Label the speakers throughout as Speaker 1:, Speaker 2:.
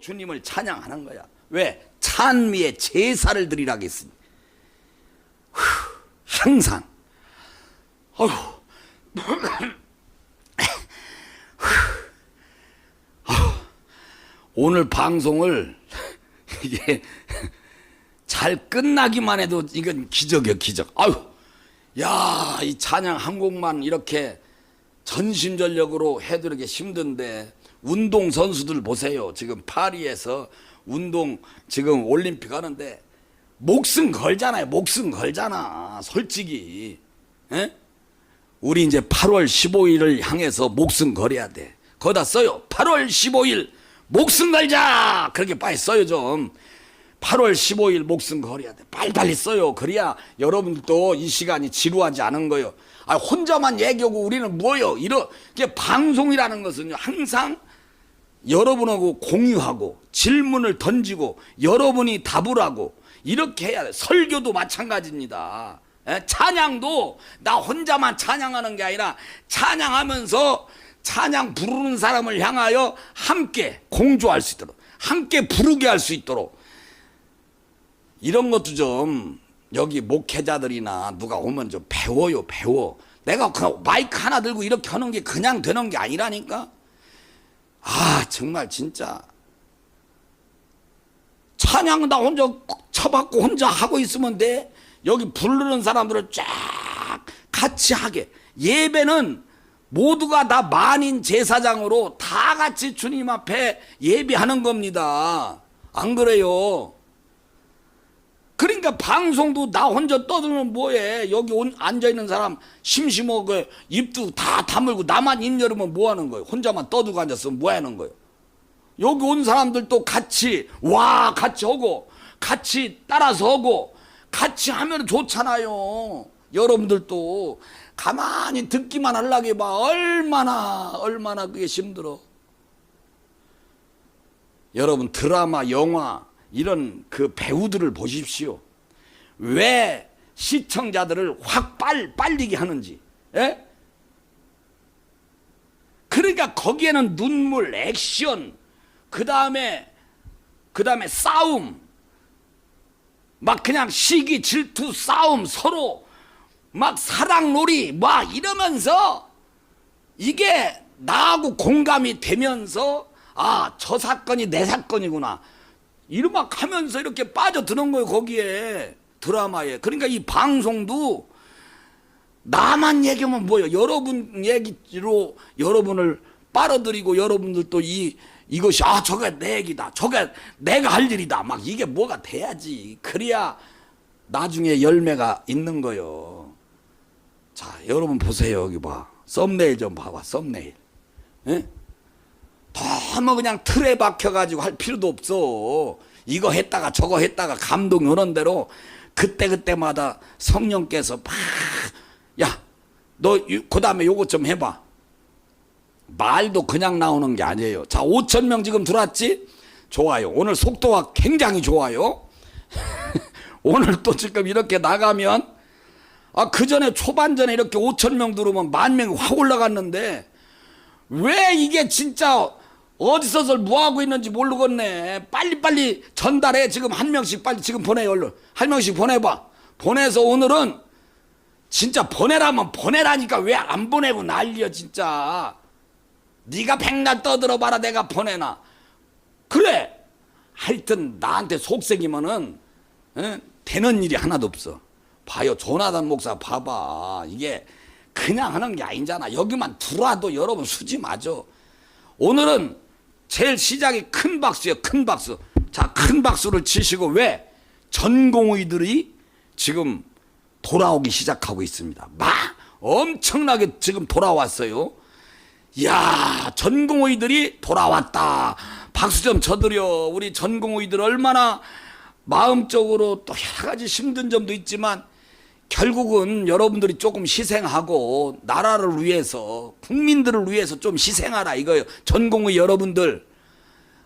Speaker 1: 주님을 찬양하는 거야. 왜? 찬미의 제사를 드리라고 했으니. 후, 항상. 어휴. 오늘 방송을 이게 잘 끝나기만 해도 이건 기적이야 기적. 아유, 야, 이 찬양 한 곡만 이렇게 전심전력으로 해도 이렇게 힘든데 운동 선수들 보세요. 지금 파리에서 운동 지금 올림픽 하는데 목숨 걸잖아요. 목숨 걸잖아. 솔직히. 에? 우리 이제 8월 15일을 향해서 목숨 걸어야 돼. 거기다 써요. 8월 15일 목숨 걸자. 그렇게 빨리 써요 좀. 8월 15일 목숨 걸어야 돼. 빨리빨리 써요. 그래야 여러분들도 이 시간이 지루하지 않은 거예요. 아, 혼자만 얘기하고 우리는 뭐예요? 이렇게 방송이라는 것은요, 항상 여러분하고 공유하고 질문을 던지고 여러분이 답을 하고 이렇게 해야 돼. 설교도 마찬가지입니다. 예? 찬양도 나 혼자만 찬양하는 게 아니라 찬양하면서 찬양 부르는 사람을 향하여 함께 공조할 수 있도록 함께 부르게 할 수 있도록 이런 것도 좀 여기 목회자들이나 누가 오면 좀 배워요, 배워. 내가 그 마이크 하나 들고 이렇게 하는 게 그냥 되는 게 아니라니까. 아, 정말 진짜. 찬양 나 혼자 쳐받고 혼자 하고 있으면 돼. 여기 부르는 사람들을 쫙 같이 하게. 예배는 모두가 다 만인 제사장으로 다 같이 주님 앞에 예배하는 겁니다. 안 그래요? 그러니까 방송도 나 혼자 떠들면 뭐해? 여기 온, 앉아 있는 사람 심심하게 입도 다 다물고 나만 입 열으면 뭐 하는 거예요? 혼자만 떠들고 앉았으면 뭐 하는 거예요? 여기 온 사람들도 같이 와 같이 하고 같이 따라서 하고 같이 하면 좋잖아요. 여러분들도 가만히 듣기만 하려고 해봐 얼마나 얼마나 그게 힘들어. 여러분 드라마, 영화 이런 그 배우들을 보십시오. 왜 시청자들을 확 빨, 빨리게 하는지. 예? 그러니까 거기에는 눈물, 액션, 그 다음에, 그 다음에 싸움, 막 그냥 시기, 질투, 싸움, 서로 막 사랑놀이, 막 이러면서 이게 나하고 공감이 되면서 아, 저 사건이 내 사건이구나. 이런 막 하면서 이렇게 빠져드는 거예요, 거기에. 드라마에. 그러니까 이 방송도 나만 얘기하면 뭐예요? 여러분 얘기로 여러분을 빨아들이고 여러분들도 이, 이것이, 아, 저게 내 얘기다. 저게 내가 할 일이다. 막 이게 뭐가 돼야지. 그래야 나중에 열매가 있는 거요. 자, 여러분 보세요. 여기 봐. 썸네일 좀 봐봐. 썸네일. 예? 너무 그냥 틀에 박혀가지고 할 필요도 없어. 이거 했다가 저거 했다가 감동 오는 대로 그때그때마다 성령께서 막, 야, 너 그 다음에 요거 좀 해봐. 말도 그냥 나오는 게 아니에요. 자, 5천 명 지금 들어왔지? 좋아요. 오늘 속도가 굉장히 좋아요. 오늘 또 지금 이렇게 나가면, 아, 그 전에 초반전에 이렇게 5천 명 들어오면 만 명이 확 올라갔는데, 왜 이게 진짜 어디서서 뭐 하고 있는지 모르겠네. 빨리빨리 전달해. 지금 한 명씩 빨리 지금 보내, 얼른. 한 명씩 보내봐. 보내서 오늘은 진짜 보내라면 보내라니까 왜 안 보내고 난리야, 진짜. 네가 백날 떠들어봐라, 내가 보내나. 그래. 하여튼 나한테 속색이면은, 어? 되는 일이 하나도 없어. 봐요. 조나단 목사 봐봐. 이게 그냥 하는 게 아니잖아. 여기만 들어와도 여러분 수지 맞아. 오늘은 제일 시작이 큰 박수예요. 큰 박수. 자, 큰 박수를 치시고 왜 전공의들이 지금 돌아오기 시작하고 있습니다. 막 엄청나게 지금 돌아왔어요. 야, 전공의들이 돌아왔다. 박수 좀 쳐드려. 우리 전공의들 얼마나 마음적으로 또 여러 가지 힘든 점도 있지만 결국은 여러분들이 조금 희생하고 나라를 위해서 국민들을 위해서 좀 희생하라 이거예요. 전공의 여러분들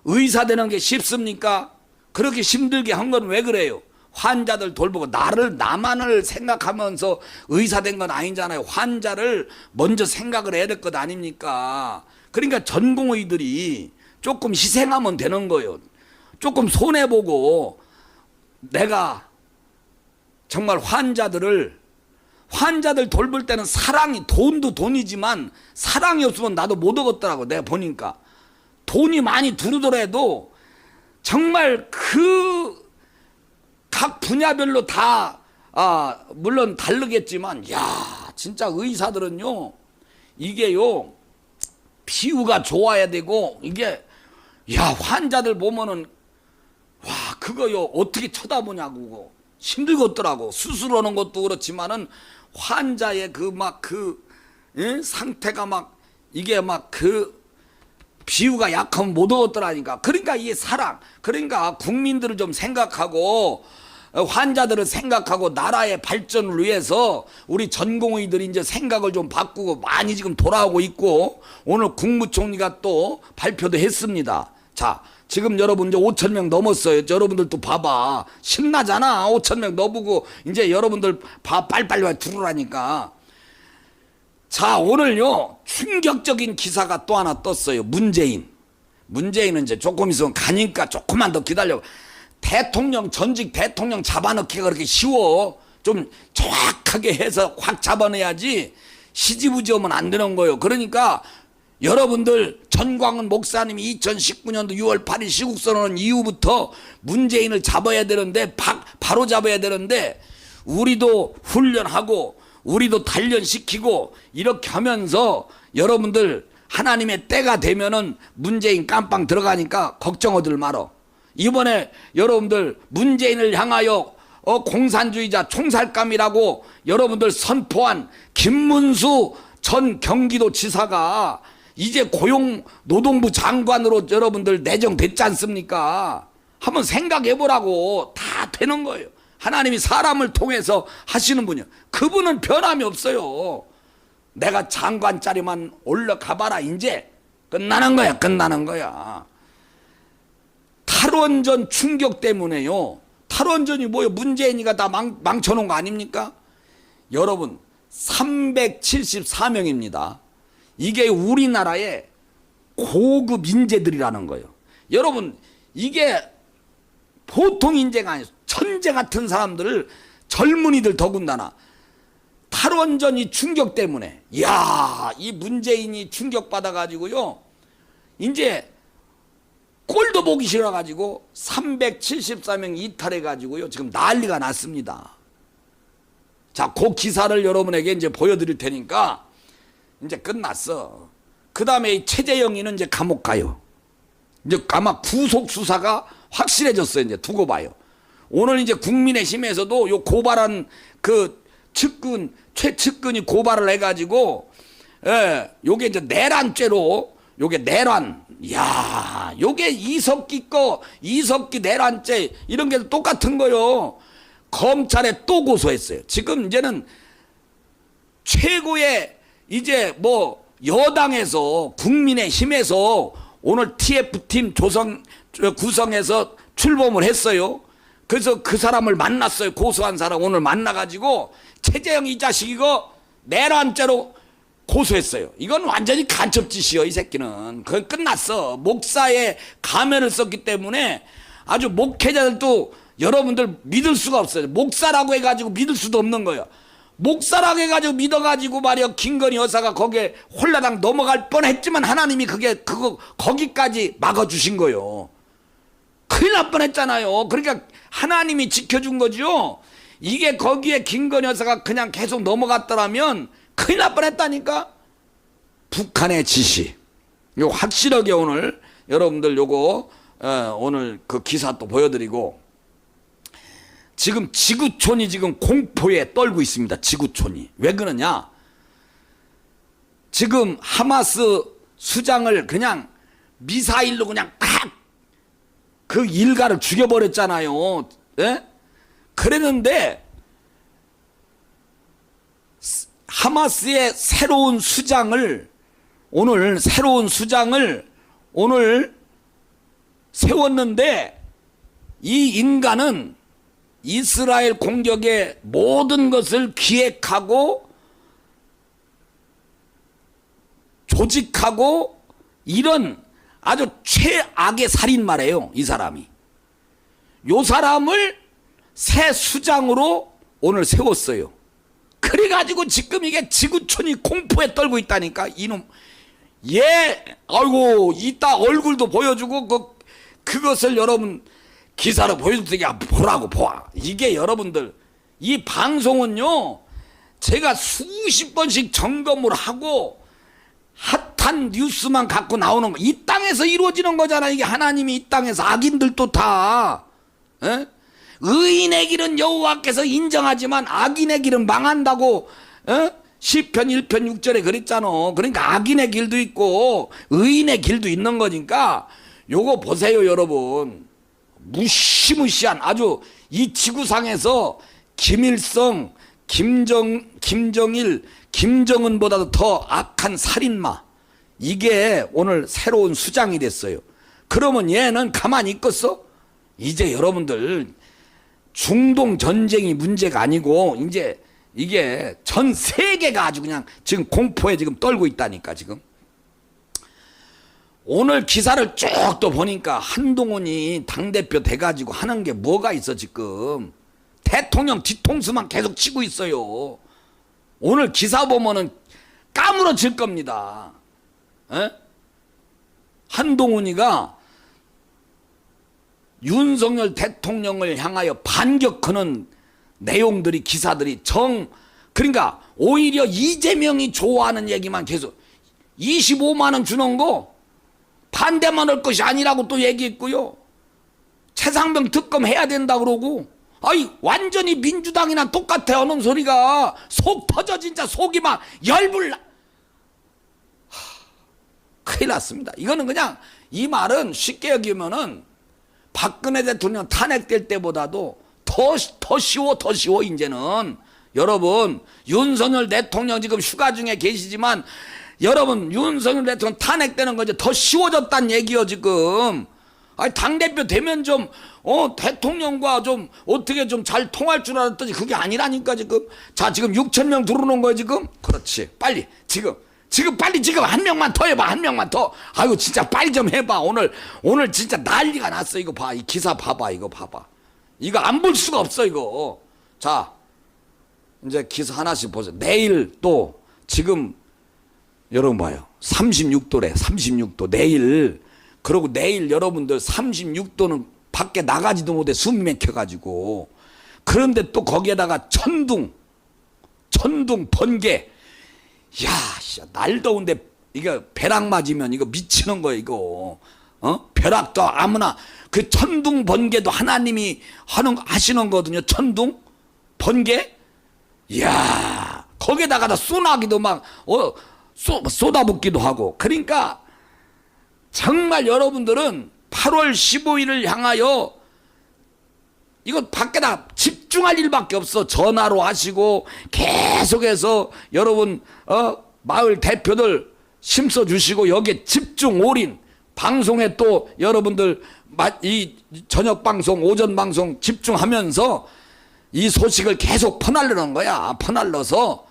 Speaker 1: 의사 되는 게 쉽습니까? 그렇게 힘들게 한 건 왜 그래요? 환자들 돌보고 나를 나만을 생각하면서 의사 된 건 아니잖아요. 환자를 먼저 생각을 해야 될 것 아닙니까? 그러니까 전공의들이 조금 희생하면 되는 거예요. 조금 손해 보고 내가 정말 환자들을 환자들 돌볼 때는 사랑이 돈도 돈이지만 사랑이 없으면 나도 못 얻었더라고 내가 보니까 돈이 많이 들어오더라도 정말 그 각 분야별로 다 아, 물론 다르겠지만 야 진짜 의사들은요 이게요 피부가 좋아야 되고 이게 야 환자들 보면은 와 그거요 어떻게 쳐다보냐고 힘들겠더라고. 수술하는 것도 그렇지만은 환자의 그 막그 상태가 막 이게 막그 비유가 약하면 못 얻었더라니까 그러니까 이게 사랑 그러니까 국민들을 좀 생각하고 어, 환자들을 생각하고 나라의 발전을 위해서 우리 전공의들이 이제 생각을 좀 바꾸고 많이 지금 돌아오고 있고 오늘 국무총리가 또 발표도 했습니다. 자, 지금 여러분 이제 5천 명 넘었어요. 여러분들도 봐봐. 신나잖아. 5천 명 넘고 이제 여러분들 봐 빨리빨리 와 들으라니까. 자, 오늘요. 충격적인 기사가 또 하나 떴어요. 문재인. 문재인은 이제 조금 있으면 가니까 조금만 더 기다려. 대통령 전직 대통령 잡아넣기가 그렇게 쉬워. 좀 정확하게 해서 확 잡아내야지 시지부지 하면 안 되는 거예요. 그러니까 여러분들 전광훈 목사님이 2019년도 6월 8일 시국선언 이후부터 문재인을 잡아야 되는데 바, 바로 잡아야 되는데 우리도 훈련하고 우리도 단련시키고 이렇게 하면서 여러분들 하나님의 때가 되면은 문재인 깜빵 들어가니까 걱정하들 말어. 이번에 여러분들 문재인을 향하여 어, 공산주의자 총살감이라고 여러분들 선포한 김문수 전 경기도 지사가 이제 고용 노동부 장관으로 여러분들 내정됐지 않습니까? 한번 생각해 보라고 다 되는 거예요. 하나님이 사람을 통해서 하시는 분이요. 그분은 변함이 없어요. 내가 장관 자리만 올라가봐라 이제 끝나는 거야 끝나는 거야. 탈원전 충격 때문에요. 탈원전이 뭐예요? 문재인이가 다 망, 망쳐놓은 거 아닙니까? 여러분 374명입니다. 이게 우리나라의 고급 인재들이라는 거예요. 여러분 이게 보통 인재가 아니에요. 천재 같은 사람들을 젊은이들 더군다나 탈원전이 충격 때문에 야, 이 문재인이 충격 받아 가지고요. 이제 꼴도 보기 싫어 가지고 374명 이탈해 가지고요. 지금 난리가 났습니다. 자, 그 기사를 여러분에게 이제 보여 드릴 테니까 이제 끝났어. 그다음에 최재영이는 이제 감옥 가요. 이제 아마 구속 수사가 확실해졌어요. 이제 두고 봐요. 오늘 이제 국민의힘에서도 요 고발한 그 측근 최측근이 고발을 해가지고 예, 요게 이제 내란죄로 요게 내란 야 요게 이석기 거 이석기 내란죄 이런 게 똑같은 거요. 검찰에 또 고소했어요. 지금 이제는 최고의 이제 뭐 여당에서 국민의 힘에서 오늘 TF팀 조성 구성해서 출범을 했어요. 그래서 그 사람을 만났어요. 고소한 사람 오늘 만나가지고 최재형 이 자식 이 거 내란죄로 고소했어요. 이건 완전히 간첩짓이요. 이 새끼는. 그건 끝났어. 목사의 가면을 썼기 때문에 아주 목회자들도 여러분들 믿을 수가 없어요. 목사라고 해가지고 믿을 수도 없는 거예요. 목사라고 해가지고 믿어가지고 말이야 김건희 여사가 거기에 홀라당 넘어갈 뻔했지만 하나님이 그게 그거 거기까지 막아주신 거예요. 큰일 날 뻔했잖아요. 그러니까 하나님이 지켜준 거죠. 이게 거기에 김건희 여사가 그냥 계속 넘어갔더라면 큰일 날 뻔했다니까. 북한의 지시. 요 확실하게 오늘 여러분들 요거 어, 오늘 그 기사 또 보여드리고 지금 지구촌이 지금 공포에 떨고 있습니다. 지구촌이. 왜 그러냐? 지금 하마스 수장을 그냥 미사일로 그냥 딱 그 일가를 죽여버렸잖아요. 예? 그랬는데 하마스의 새로운 수장을 오늘 새로운 수장을 오늘 세웠는데 이 인간은 이스라엘 공격의 모든 것을 기획하고 조직하고 이런 아주 최악의 살인마래요, 이 사람이. 요 사람을 새 수장으로 오늘 세웠어요. 그래가지고 지금 이게 지구촌이 공포에 떨고 있다니까, 이놈. 예, 아이고, 이따 얼굴도 보여주고, 그, 그것을 여러분 기사로 보여줄 테니 보라고 보아. 이게 여러분들, 이 방송은요, 제가 수십 번씩 점검을 하고, 핫 한 뉴스만 갖고 나오는 거. 이 땅에서 이루어지는 거잖아. 이게 하나님이 이 땅에서 악인들도 다. 에? 의인의 길은 여호와께서 인정하지만 악인의 길은 망한다고 에? 시편 1편 6절에 그랬잖아. 그러니까 악인의 길도 있고 의인의 길도 있는 거니까 요거 보세요, 여러분. 무시무시한 아주 이 지구상에서 김일성, 김정 김정일, 김정은보다도 더 악한 살인마. 이게 오늘 새로운 수장이 됐어요. 그러면 얘는 가만히 있겠어? 이제 여러분들 중동 전쟁이 문제가 아니고 이제 이게 전 세계가 아주 그냥 지금 공포에 지금 떨고 있다니까 지금. 오늘 기사를 쭉 또 보니까 한동훈이 당대표 돼가지고 하는 게 뭐가 있어 지금. 대통령 뒤통수만 계속 치고 있어요. 오늘 기사 보면은 까무러질 겁니다. 에? 한동훈이가 윤석열 대통령을 향하여 반격하는 내용들이 기사들이 정 그러니까 오히려 이재명이 좋아하는 얘기만 계속 25만 원 주는 거 반대만 할 것이 아니라고 또 얘기했고요. 최상병 특검 해야 된다 그러고 아이 완전히 민주당이나 똑같아 하는 소리가 속 터져 진짜 속이 막 열불 나. 하, 큰일 났습니다. 이거는 그냥 이 말은 쉽게 여기면은 박근혜 대통령 탄핵될 때보다도 더, 더 쉬워, 더 쉬워, 이제는. 여러분, 윤석열 대통령 지금 휴가 중에 계시지만, 여러분, 윤석열 대통령 탄핵되는 거 이제 더 쉬워졌단 얘기요, 지금. 아니, 당대표 되면 좀, 어, 대통령과 좀, 어떻게 좀 잘 통할 줄 알았더니 그게 아니라니까, 지금. 자, 지금 6천명 들어오는 거예요, 지금? 그렇지. 빨리, 지금. 지금 빨리 지금 한 명만 더 해봐 한 명만 더. 아이고 진짜 빨리 좀 해봐. 오늘 오늘 진짜 난리가 났어. 이거 봐. 이 기사 봐봐 이거 봐봐. 이거 안 볼 수가 없어 이거. 자 이제 기사 하나씩 보세요 내일 또 지금 여러분 봐요. 36도래 36도 내일. 그리고 내일 여러분들 36도는 밖에 나가지도 못해 숨 막혀가지고. 그런데 또 거기에다가 천둥 천둥 번개 야, 씨, 날 더운데 이거 벼락 맞으면 이거 미치는 거야 이거. 어? 벼락도 아무나 그 천둥 번개도 하나님이 하는 하시는 거거든요. 천둥 번개. 야, 거기에다가 쏘나기도 막 어, 쏘, 쏟아붓기도 하고. 그러니까 정말 여러분들은 8월 15일을 향하여 이거 밖에다 집중할 일밖에 없어. 전화로 하시고 계속해서 여러분 어 마을 대표들 심써 주시고 여기에 집중 올인. 방송에 또 여러분들 마- 이 저녁 방송 오전 방송 집중하면서 이 소식을 계속 퍼날르는 거야. 퍼날러서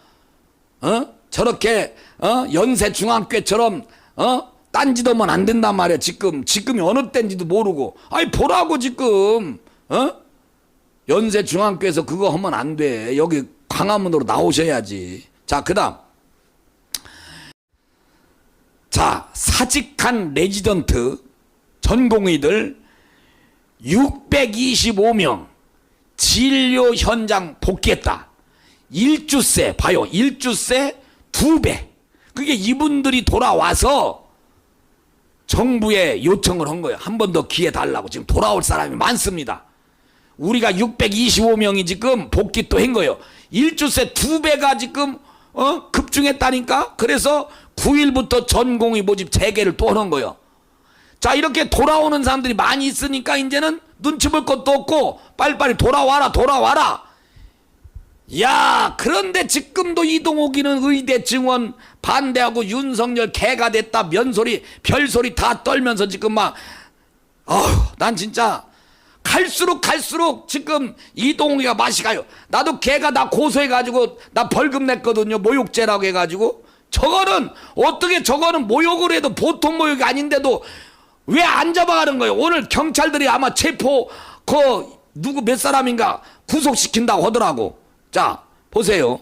Speaker 1: 어? 저렇게 어? 연세 중앙교처럼 어? 딴짓하면 안 된단 말이야. 지금. 지금이 어느 때인지도 모르고. 아니 보라고 지금. 어 연세 중앙교에서 그거 하면 안 돼. 여기 광화문으로 나오셔야지. 자, 그 다음. 자, 사직한 레지던트 전공의들 625명 진료 현장 복귀했다. 일주세, 봐요. 일주세 두 배. 그게 이분들이 돌아와서 정부에 요청을 한 거예요. 한 번 더 기회 달라고. 지금 돌아올 사람이 많습니다. 우리가 625명이 지금 복귀 또 한 거예요. 일주세 두 배가 지금 어 급증했다니까. 그래서 9일부터 전공의 모집 재개를 또 하는 거예요. 자 이렇게 돌아오는 사람들이 많이 있으니까 이제는 눈치 볼 것도 없고 빨리빨리 돌아와라 돌아와라. 야 그런데 지금도 이동욱이는 의대 증원 반대하고 윤석열 개가 됐다 면소리 별소리 다 떨면서 지금 막 아휴 난 진짜 갈수록 갈수록 지금 이동욱이가 맛이 가요. 나도 걔가 나 고소해가지고 나 벌금 냈거든요. 모욕죄라고 해가지고 저거는 어떻게 저거는 모욕을 해도 보통 모욕이 아닌데도 왜 안 잡아가는 거예요? 오늘 경찰들이 아마 체포 그 누구 몇 사람인가 구속시킨다고 하더라고. 자 보세요.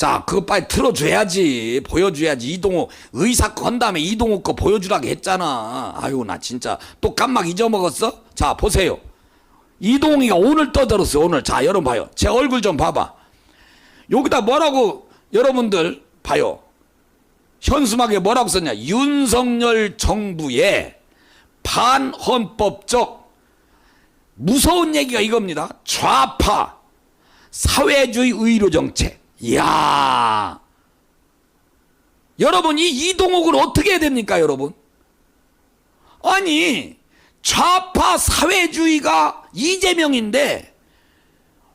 Speaker 1: 자 그거 빨리 틀어줘야지 보여줘야지 이동호 의사 건 다음에 이동호 거 보여주라고 했잖아. 아유 나 진짜 또 깜막 잊어먹었어? 자 보세요. 이동희가 오늘 떠들었어요. 오늘 자 여러분 봐요. 제 얼굴 좀 봐봐. 여기다 뭐라고 여러분들 봐요. 현수막에 뭐라고 썼냐? 윤석열 정부의 반헌법적 무서운 얘기가 이겁니다. 좌파 사회주의 의료 정책. 이야. 여러분 이 이동욱을 어떻게 해야 됩니까, 여러분? 아니 좌파 사회주의가 이재명인데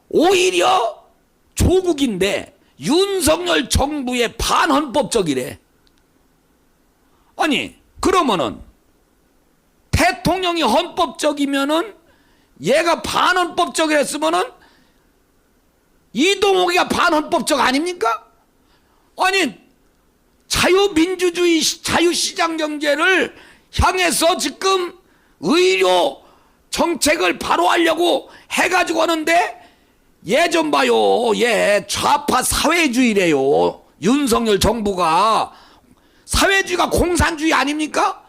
Speaker 1: 오히려 조국인데 윤석열 정부의 반헌법적이래. 아니 그러면은 대통령이 헌법적이면은 얘가 반헌법적이랬으면은 이동욱이가 반헌법적 아닙니까? 아니 자유민주주의 시- 자유시장 경제를 향해서 지금 의료 정책을 바로 하려고 해가지고 하는데 얘좀 봐요. 얘 좌파 사회주의래요. 윤석열 정부가 사회주의가 공산주의 아닙니까?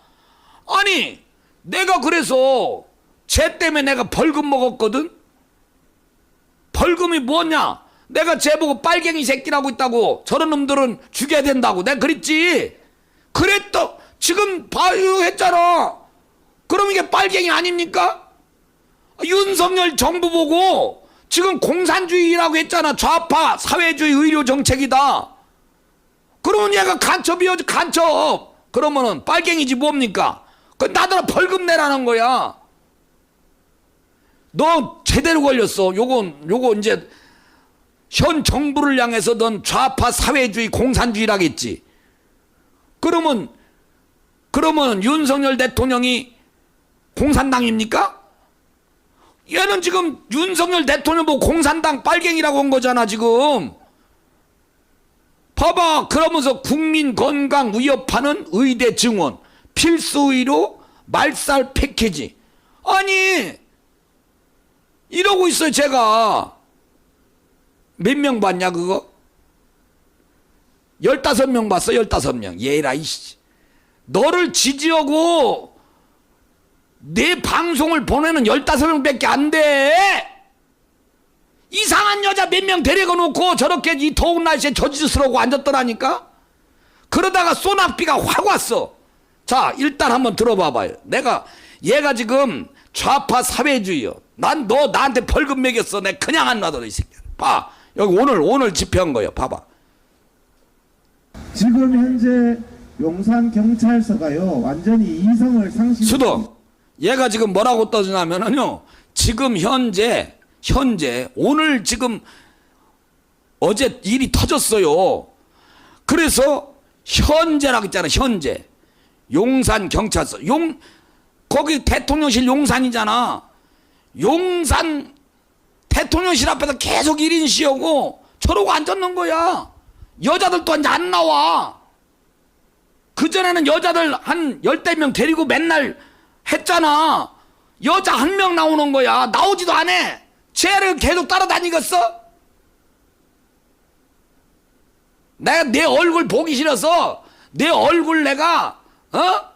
Speaker 1: 아니 내가 그래서 쟤 때문에 내가 벌금 먹었거든. 벌금이 뭐냐? 내가 쟤 보고 빨갱이 새끼라고 있다고 저런 놈들은 죽여야 된다고 내가 그랬지. 그랬더 지금 봐요 했잖아. 그럼 이게 빨갱이 아닙니까? 윤석열 정부 보고 지금 공산주의라고 했잖아. 좌파 사회주의 의료 정책이다. 그러면 얘가 간첩이어지 간첩. 그러면은 빨갱이지 뭡니까? 그 나더러 벌금 내라는 거야. 너 제대로 걸렸어. 요건 요거 이제 현 정부를 향해서 넌 좌파 사회주의 공산주의라겠지. 그러면 그러면 윤석열 대통령이 공산당입니까? 얘는 지금 윤석열 대통령 보고 공산당 빨갱이라고 한 거잖아 지금. 봐봐 그러면서 국민 건강 위협하는 의대 증원 필수 의료 말살 패키지 아니 이러고 있어요 제가. 몇 명 봤냐 그거? 15명 봤어 15명. 얘라 이씨. 너를 지지하고 내 방송을 보내는 15명 밖에 안 돼. 이상한 여자 몇 명 데리고 놓고 저렇게 이 더운 날씨에 저지스러고 앉았더라니까? 그러다가 소낙비가 확 왔어. 자 일단 한번 들어봐봐요. 내가 얘가 지금 좌파 사회주의요 난 너 나한테 벌금 매겼어. 내 그냥 안 놔둬 이 새끼 봐. 여기 오늘 오늘 집회한 거예요. 봐봐.
Speaker 2: 지금 현재 용산 경찰서가요 완전히 이성을 상실.
Speaker 1: 수도 얘가 지금 뭐라고 떠드냐면은요 지금 현재 현재 오늘 지금 어제 일이 터졌어요. 그래서 현재라고 했잖아 현재. 용산 경찰서. 용 거기 대통령실 용산이잖아 용산 대통령실 앞에서 계속 1인 시하고 저러고 앉았는 거야 여자들도 이제 안 나와 그전에는 여자들 한 열대 명 데리고 맨날 했잖아. 여자 한 명 나오는 거야. 나오지도 않아. 쟤를 계속 따라다니겠어? 내가 내 얼굴 보기 싫어서 내 얼굴 내가 어?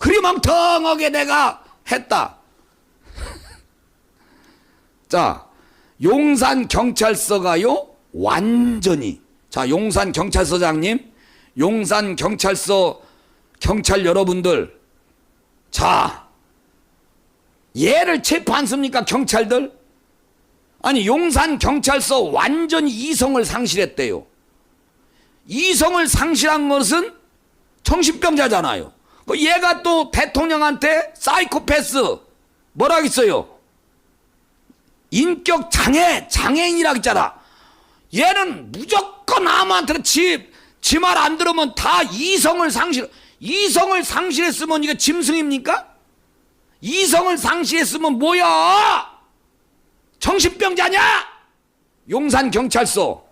Speaker 1: 그리 멍텅하게 내가 했다. 자, 용산 경찰서가요 완전히 자 용산 경찰서장님, 용산 경찰서 경찰 여러분들, 자 얘를 체포 않습니까 경찰들? 아니 용산 경찰서 완전히 이성을 상실했대요. 이성을 상실한 것은 정신병자잖아요. 그 얘가 또 대통령한테 사이코패스 뭐라 했어요? 인격 장애, 장애인이라고 했잖아. 얘는 무조건 아무한테나 지, 지말 안 들으면 다 이성을 상실, 이성을 상실했으면 이게 짐승입니까? 이성을 상실했으면 뭐야? 정신병자냐? 용산 경찰서.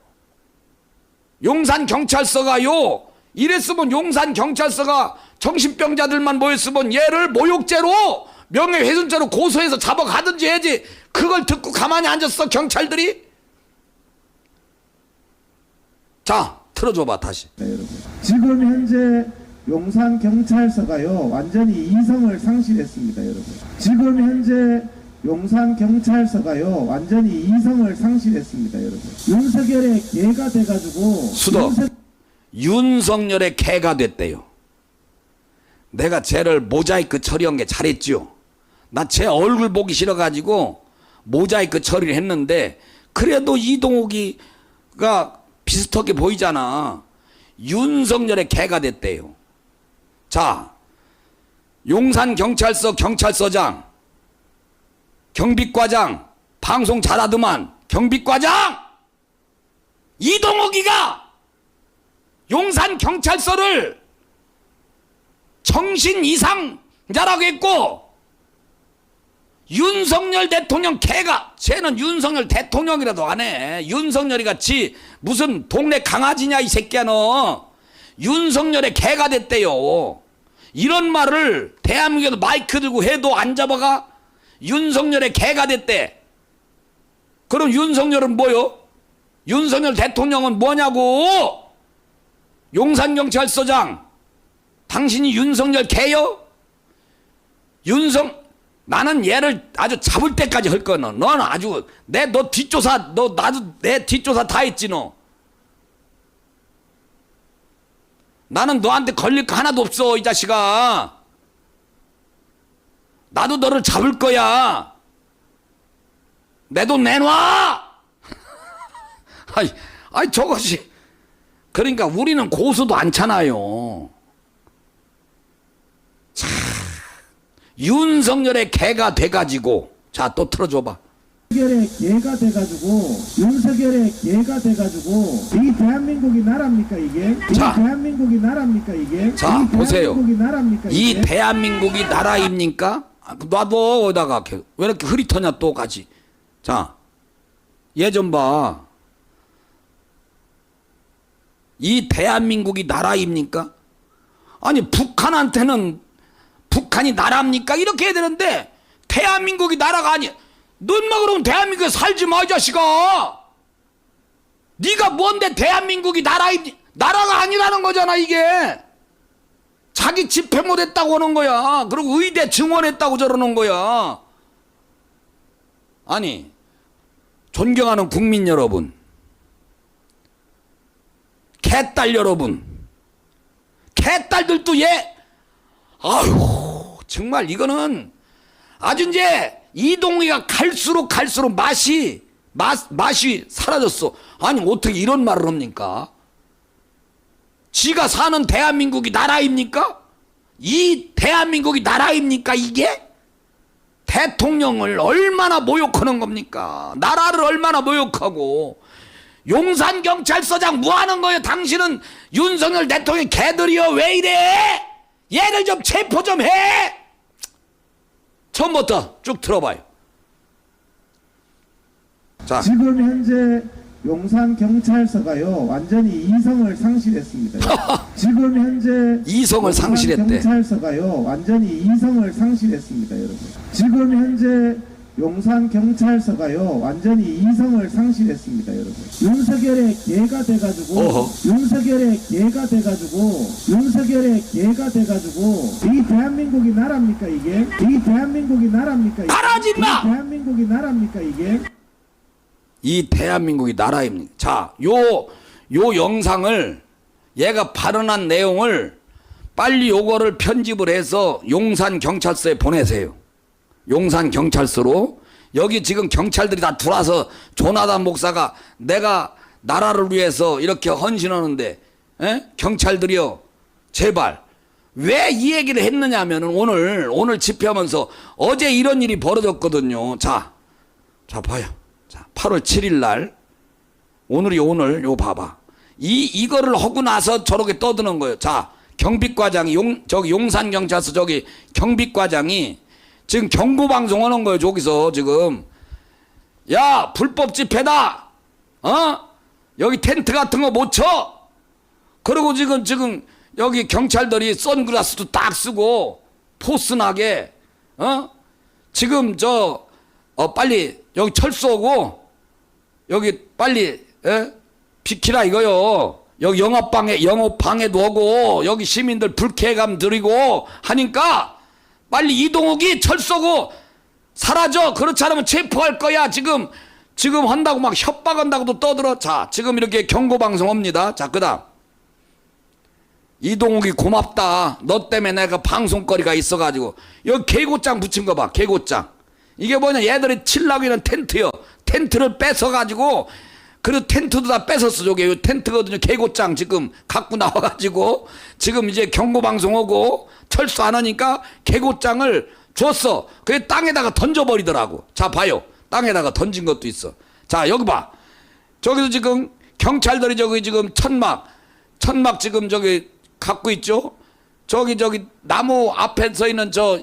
Speaker 1: 용산 경찰서가요. 이랬으면 용산 경찰서가 정신병자들만 모였으면 얘를 모욕죄로 명예훼손죄로 고소해서 잡아가든지 해야지. 그걸 듣고 가만히 앉았어 경찰들이. 자 틀어줘봐 다시.
Speaker 2: 네, 여러분. 지금 현재 용산 경찰서가요 완전히 이성을 상실했습니다, 여러분. 지금 현재 용산 경찰서가요 완전히 이성을 상실했습니다, 여러분. 윤석열의 개가 돼가지고
Speaker 1: 수도.
Speaker 2: 윤석-
Speaker 1: 윤석열의 개가 됐대요. 내가 쟤를 모자이크 처리한 게 잘했지요. 나 쟤 얼굴 보기 싫어가지고 모자이크 처리를 했는데 그래도 이동욱이가 비슷하게 보이잖아. 윤석열의 개가 됐대요. 자, 용산 경찰서 경찰서장, 경비과장, 방송 잘하더만 경비과장 이동욱이가 용산 경찰서를 정신 이상자라고 했고 윤석열 대통령 개가 쟤는 윤석열 대통령이라도 안 해. 윤석열이 같이 무슨 동네 강아지냐 이 새끼야 너. 윤석열의 개가 됐대요. 이런 말을 대한민국에서 마이크 들고 해도 안 잡아가 윤석열의 개가 됐대. 그럼 윤석열은 뭐요? 윤석열 대통령은 뭐냐고? 용산경찰서장, 당신이 윤석열 개요? 윤석, 나는 얘를 아주 잡을 때까지 할 너. 너는 아주, 내, 너 뒷조사, 너, 나도 내 뒷조사 다 했지, 너. 나는 너한테 걸릴 거 하나도 없어, 이 자식아. 나도 너를 잡을 거야. 내 돈 내놔! 아이, 아이, 저것이. 그러니까 우리는 고수도 않잖아요. 자, 윤석열의 개가 돼가지고 자 또 틀어줘봐.
Speaker 2: 윤석열의 개가 돼가지고 윤석열의 개가 돼가지고 이 대한민국이 나라입니까 이게?
Speaker 1: 자.
Speaker 2: 이 대한민국이 나라입니까 이게?
Speaker 1: 자,
Speaker 2: 이
Speaker 1: 보세요.
Speaker 2: 대한민국이 나라입니까
Speaker 1: 이
Speaker 2: 이게?
Speaker 1: 대한민국이 나라입니까? 아, 놔둬 어디다가. 왜 이렇게 흐릿하냐 또 가지. 자, 얘좀 봐. 이 대한민국이 나라입니까? 아니 북한한테는 북한이 나라입니까? 이렇게 해야 되는데 대한민국이 나라가 아니. 넌마 그러면 대한민국에 살지 마, 이 자식아. 네가 뭔데 대한민국이 나라입니? 나라가 아니라는 거잖아 이게. 자기 집회 못했다고 하는 거야. 그리고 의대 증원했다고 저러는 거야. 아니, 존경하는 국민 여러분, 개딸 여러분, 개딸들도 얘, 아유, 정말 이거는 아주 이제 이동희가 갈수록 갈수록 맛이, 맛, 맛이 사라졌어. 아니, 어떻게 이런 말을 합니까? 지가 사는 대한민국이 나라입니까? 이 대한민국이 나라입니까 이게? 대통령을 얼마나 모욕하는 겁니까? 나라를 얼마나 모욕하고 용산 경찰서장 뭐 하는 거예요? 당신은 윤석열 대통령 개들이요 왜 이래? 얘를 좀 체포 좀 해. 처음부터 쭉 들어봐요. 자,
Speaker 2: 지금 현재 용산 경찰서가요 완전히 이성을 상실했습니다. 지금 현재
Speaker 1: 이성을 상실했대.
Speaker 2: 경찰서가요 완전히 이성을 상실했습니다, 여러분. 지금 현재 용산 경찰서가요 완전히 이성을 상실했습니다, 여러분. 윤석열의 개가 돼가지고
Speaker 1: 어허.
Speaker 2: 윤석열의 개가 돼가지고 윤석열의 개가 돼가지고 이 대한민국이 나라입니까 이게? 이 대한민국이 나라입니까? 이게?
Speaker 1: 나라지, 마!
Speaker 2: 이 대한민국이 나라입니까 이게?
Speaker 1: 이 대한민국이 나라입니다. 자, 요, 요 영상을 얘가 발언한 내용을 빨리 요거를 편집을 해서 용산 경찰서에 보내세요. 용산 경찰서로. 여기 지금 경찰들이 다 들어와서 조나단 목사가 내가 나라를 위해서 이렇게 헌신하는데, 에? 경찰들이요. 제발. 왜 이 얘기를 했느냐 하면은 오늘, 오늘 집회하면서 어제 이런 일이 벌어졌거든요. 자, 자, 봐요. 자, 8월 7일 날, 오늘이 오늘, 요 봐봐. 이, 이거를 하고 나서 저렇게 떠드는 거예요. 자, 경비과장이, 용, 저기 용산 경찰서 저기 경비과장이 지금 경고 방송 하는 거예요. 저기서 지금. 야, 불법 집회다! 어? 여기 텐트 같은 거 못 쳐. 그리고 지금 지금 여기 경찰들이 선글라스도 딱 쓰고 포스나게 어 지금 저 어 빨리 여기 철수하고 여기 빨리 예? 비키라 이거요. 여기 영업방해 영업방해도 하고 여기 시민들 불쾌감 들이고 하니까 빨리 이동욱이 철수하고 사라져. 그렇지 않으면 체포할 거야. 지금 지금 한다고 막 협박한다고도 떠들어. 자, 지금 이렇게 경고 방송합니다. 자, 그다음 이동욱이 고맙다. 너 때문에 내가 방송거리가 있어가지고 여기 개고장 붙인 거 봐. 개고장. 이게 뭐냐? 얘들이 칠라고 있는 텐트요. 텐트를 뺏어가지고 그리고 텐트도 다 뺏었어. 저게 요 텐트거든요. 개고장 지금 갖고 나와가지고 지금 이제 경고 방송하고 철수 안 하니까 개고장을 줬어. 그게 땅에다가 던져버리더라고. 자 봐요. 땅에다가 던진 것도 있어. 자 여기 봐. 저기도 지금 경찰들이 저기 지금 천막 천막 지금 저기 갖고 있죠. 저기 저기 나무 앞에 서 있는 저